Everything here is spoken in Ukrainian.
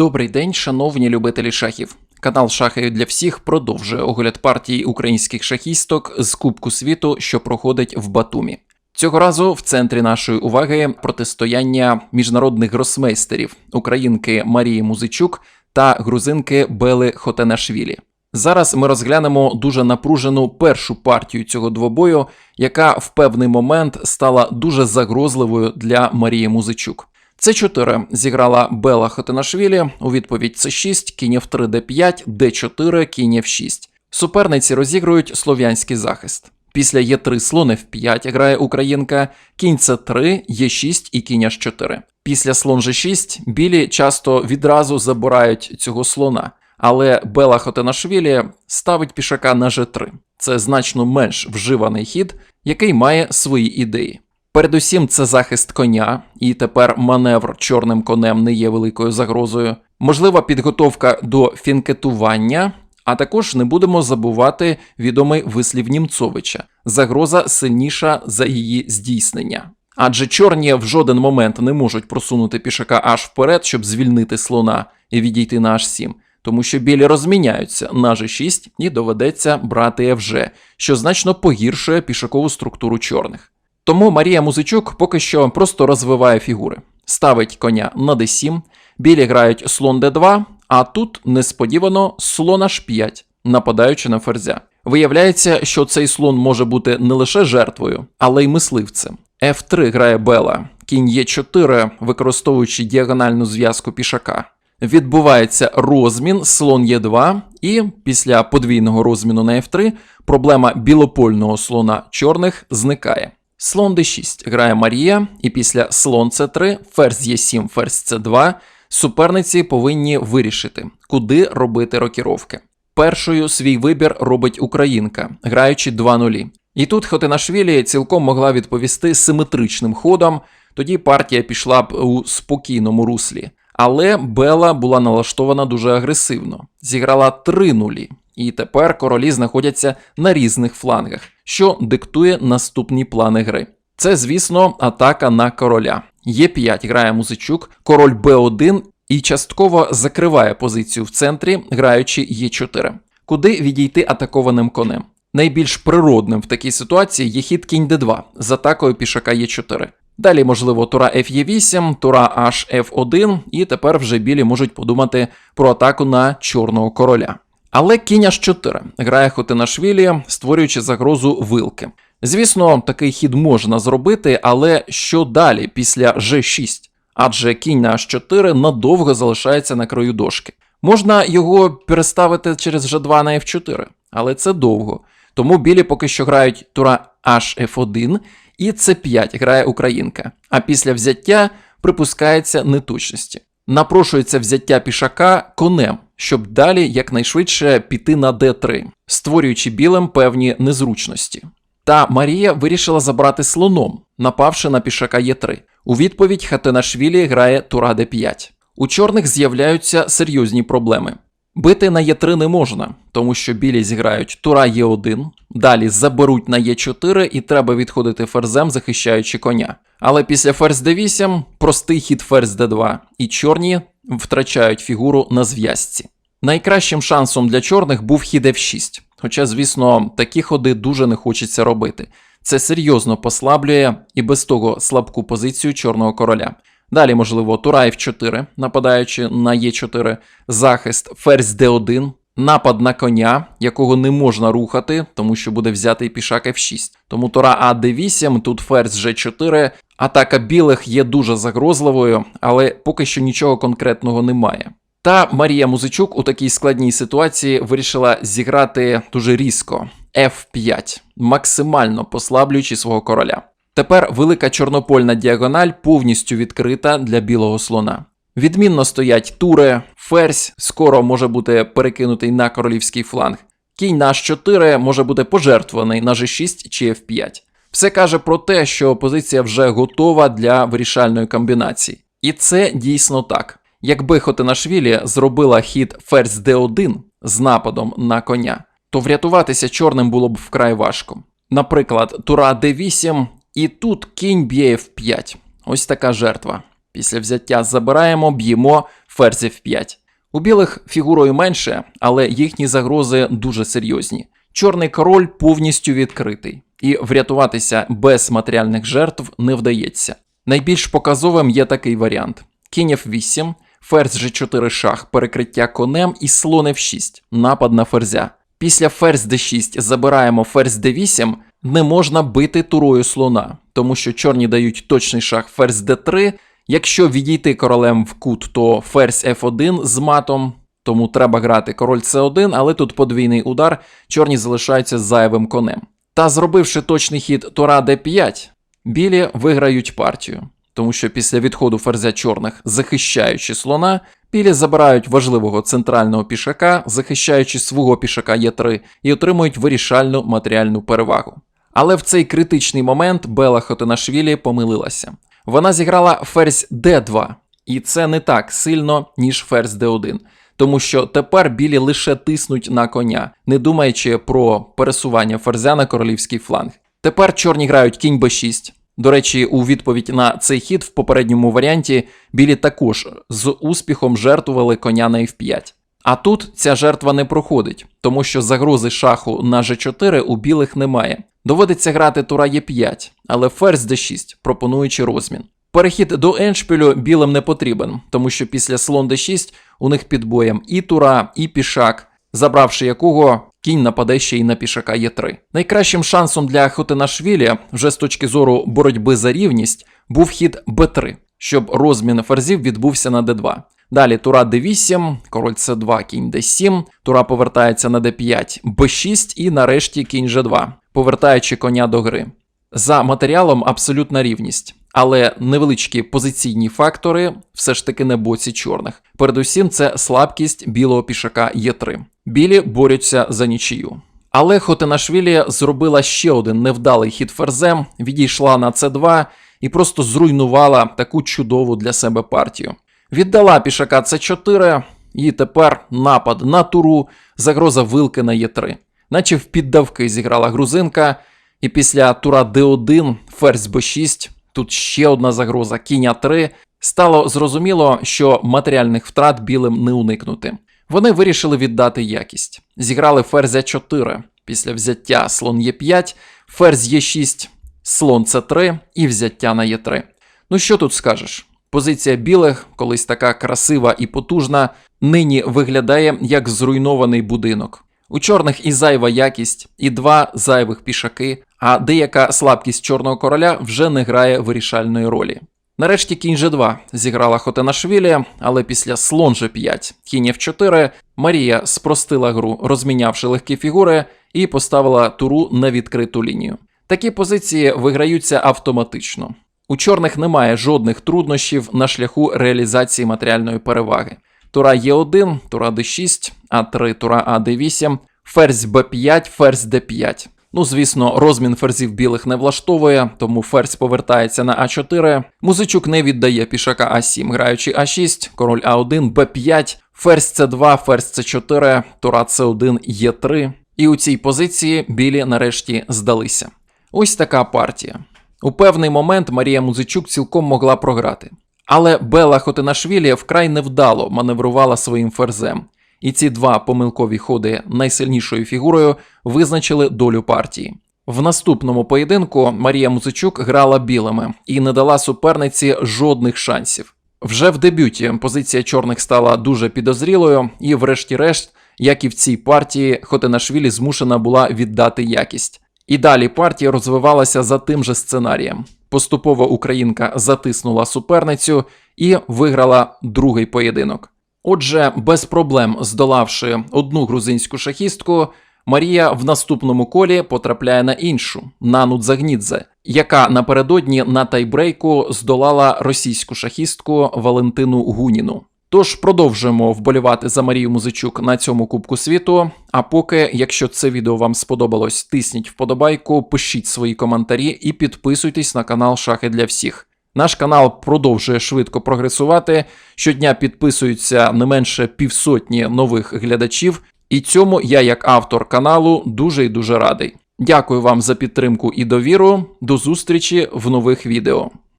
Добрий день, шановні любителі шахів. Канал Шахи для всіх продовжує огляд партії українських шахісток з Кубку світу, що проходить в Батумі. Цього разу в центрі нашої уваги протистояння міжнародних гросмейстерів українки Марії Музичук та грузинки Бели Хотенашвілі. Зараз ми розглянемо дуже напружену першу партію цього двобою, яка в певний момент стала дуже загрозливою для Марії Музичук. С4 зіграла Бела Хотинашвілі, у відповідь С6, кінь F3, Д5, Д4, кінь F6. Суперниці розігрують слов'янський захист. Після Е3 слон F5 грає українка, кінь С3, Е6 і кінь H4. Після слон G6 білі часто відразу забирають цього слона, але Бела Хотинашвілі ставить пішака на G3. Це значно менш вживаний хід, який має свої ідеї. Передусім, це захист коня, і тепер маневр чорним конем не є великою загрозою. Можлива підготовка до фінкетування, а також не будемо забувати відомий вислів Німцовича: загроза сильніша за її здійснення. Адже чорні в жоден момент не можуть просунути пішака аж вперед, щоб звільнити слона і відійти на H7, тому що білі розміняються на G6 і доведеться брати FG, що значно погіршує пішакову структуру чорних. Тому Марія Музичук поки що просто розвиває фігури, ставить коня на d7, білі грають слон d2, а тут несподівано слон h5, нападаючи на ферзя. Виявляється, що цей слон може бути не лише жертвою, але й мисливцем. F3 грає Бела, кінь Е4, використовуючи діагональну зв'язку пішака. Відбувається розмін, слон Е2, і після подвійного розміну на F3 проблема білопольного слона чорних зникає. Слон d6 грає Марія, і після слон c3, ферзь e7, ферзь c2 суперниці повинні вирішити, куди робити рокіровки. Першою свій вибір робить українка, граючи 2 нулі. І тут Хотинашвілі цілком могла відповісти симетричним ходом, тоді партія пішла б у спокійному руслі. Але Бела була налаштована дуже агресивно, зіграла 3 нулі. І тепер королі знаходяться на різних флангах, що диктує наступні плани гри. Це, звісно, атака на короля. Е5 грає музичук, король Б1 і частково закриває позицію в центрі, граючи Е4, куди відійти атакованим конем. Найбільш природним в такій ситуації є хід кінь d2 з атакою пішака Е4. Далі, можливо, тура Ф'Е8, тура HF1, і тепер вже білі можуть подумати про атаку на чорного короля. Але кінь H4 грає Хотинашвілі, створюючи загрозу вилки. Звісно, такий хід можна зробити, але що далі після G6? Адже кінь на H4 надовго залишається на краю дошки. Можна його переставити через G2 на F4, але це довго. Тому білі поки що грають тура HF1 і С5 грає Українка. А після взяття припускається неточності. Напрошується взяття пішака конем, щоб далі якнайшвидше піти на d3, створюючи білим певні незручності. Та Марія вирішила забрати слоном, напавши на пішака Е3. У відповідь Хатенашвілі грає тура d5. У чорних з'являються серйозні проблеми. Бити на Е3 не можна, тому що білі зіграють тура Е1, далі заберуть на Е4 і треба відходити ферзем, захищаючи коня. Але після ферзь d8 простий хід ферзь d2, і чорні втрачають фігуру на зв'язці. Найкращим шансом для чорних був хід f6, хоча, звісно, такі ходи дуже не хочеться робити. Це серйозно послаблює і без того слабку позицію чорного короля. Далі, можливо, тура f4, нападаючи на e4, захист ферзь d1, напад на коня, якого не можна рухати, тому що буде взятий пішак f6. Тому тура а d8, тут ферзь g4. Атака білих є дуже загрозливою, але поки що нічого конкретного немає. Та Марія Музичук у такій складній ситуації вирішила зіграти дуже різко F5, максимально послаблюючи свого короля. Тепер велика чорнопольна діагональ повністю відкрита для білого слона. Відмінно стоять тури, ферзь скоро може бути перекинутий на королівський фланг. Кінь на H4 може бути пожертвований на G6 чи F5. Все каже про те, що позиція вже готова для вирішальної комбінації. І це дійсно так. Якби Хотинашвілі зробила хід ферзь d1 з нападом на коня, то врятуватися чорним було б вкрай важко. Наприклад, тура d8, і тут кінь б'є f5. Ось така жертва. Після взяття забираємо, б'ємо ферзь F5. У білих фігурою менше, але їхні загрози дуже серйозні. Чорний король повністю відкритий, і врятуватися без матеріальних жертв не вдається. Найбільш показовим є такий варіант: кінь F8, ферзь G4 шах, перекриття конем і слон F6, напад на ферзя. Після ферзь D6 забираємо ферзь D8, не можна бити турою слона, тому що чорні дають точний шах ферзь D3. Якщо відійти королем в кут, то ферзь F1 з матом, тому треба грати король C1, але тут подвійний удар, чорні залишаються зайвим конем. Та зробивши точний хід Тура D5, білі виграють партію, тому що після відходу ферзя чорних, захищаючи слона, білі забирають важливого центрального пішака, захищаючи свого пішака Е3, і отримують вирішальну матеріальну перевагу. Але в цей критичний момент Бела Хотинашвілі помилилася. Вона зіграла ферзь d2, і це не так сильно, ніж ферзь d1. Тому що тепер білі лише тиснуть на коня, не думаючи про пересування ферзя на королівський фланг. Тепер чорні грають кінь b6. До речі, у відповідь на цей хід в попередньому варіанті білі також з успіхом жертвували коня на f5. А тут ця жертва не проходить, тому що загрози шаху на g4 у білих немає. Доводиться грати тура Е5, але ферзь d6, пропонуючи розмін. Перехід до еншпілю білим не потрібен, тому що після слон d6 у них під боєм і тура, і пішак, забравши якого кінь нападе ще й на пішака Е3. Найкращим шансом для Хотинашвілі, вже з точки зору боротьби за рівність, був хід b3, щоб розмін ферзів відбувся на d2. Далі тура d8, король c2, кінь d7, тура повертається на d5, b6 і нарешті кінь g2, повертаючи коня до гри. За матеріалом абсолютна рівність, але невеличкі позиційні фактори все ж таки на боці чорних. Передусім, це слабкість білого пішака Е3. Білі борються за нічию. Але Хотинашвілі зробила ще один невдалий хід ферзем, відійшла на c2 і просто зруйнувала таку чудову для себе партію. Віддала пішака c4, і тепер напад на туру, загроза вилки на Е3. Наче в піддавки зіграла грузинка, і після тура d1, ферзь b6, тут ще одна загроза, кінь А3, стало зрозуміло, що матеріальних втрат білим не уникнути. Вони вирішили віддати якість. Зіграли ферзь А4, після взяття слон Е5, ферзь Е6, слон С3 і взяття на Е3. Ну що тут скажеш? Позиція білих, колись така красива і потужна, нині виглядає як зруйнований будинок. У чорних і зайва якість, і два зайвих пішаки, а деяка слабкість чорного короля вже не грає вирішальної ролі. Нарешті кінь G2 зіграла Хотенашвілі, але після слон G5, кінь F4 Марія спростила гру, розмінявши легкі фігури, і поставила туру на відкриту лінію. Такі позиції виграються автоматично. У чорних немає жодних труднощів на шляху реалізації матеріальної переваги. Тура Е1, тура d6, А3, тура АД8, ферзь Б5, ферзь Д5. Ну, звісно, розмін ферзів білих не влаштовує, тому ферзь повертається на А4. Музичук не віддає пішака А7, граючи А6, король А1, Б5, ферзь С2, ферзь С4, тура С1, Е3. І у цій позиції білі нарешті здалися. Ось така партія. У певний момент Марія Музичук цілком могла програти. Але Бела Хотинашвілі вкрай невдало маневрувала своїм ферзем, і ці два помилкові ходи найсильнішою фігурою визначили долю партії. В наступному поєдинку Марія Музичук грала білими і не дала суперниці жодних шансів. Вже в дебюті позиція чорних стала дуже підозрілою, і, врешті-решт, як і в цій партії, Хотинашвілі змушена була віддати якість. І далі партія розвивалася за тим же сценарієм. Поступово українка затиснула суперницю і виграла другий поєдинок. Отже, без проблем здолавши одну грузинську шахістку, Марія в наступному колі потрапляє на іншу на Нудзагнідзе, яка напередодні на тайбрейку здолала російську шахістку Валентину Гуніну. Тож продовжуємо вболівати за Марію Музичук на цьому Кубку світу. А поки, якщо це відео вам сподобалось, тисніть вподобайку, пишіть свої коментарі і підписуйтесь на канал Шахи для всіх. Наш канал продовжує швидко прогресувати. Щодня підписуються не менше півсотні нових глядачів, і цьому я, як автор каналу, дуже і дуже радий. Дякую вам за підтримку і довіру. До зустрічі в нових відео.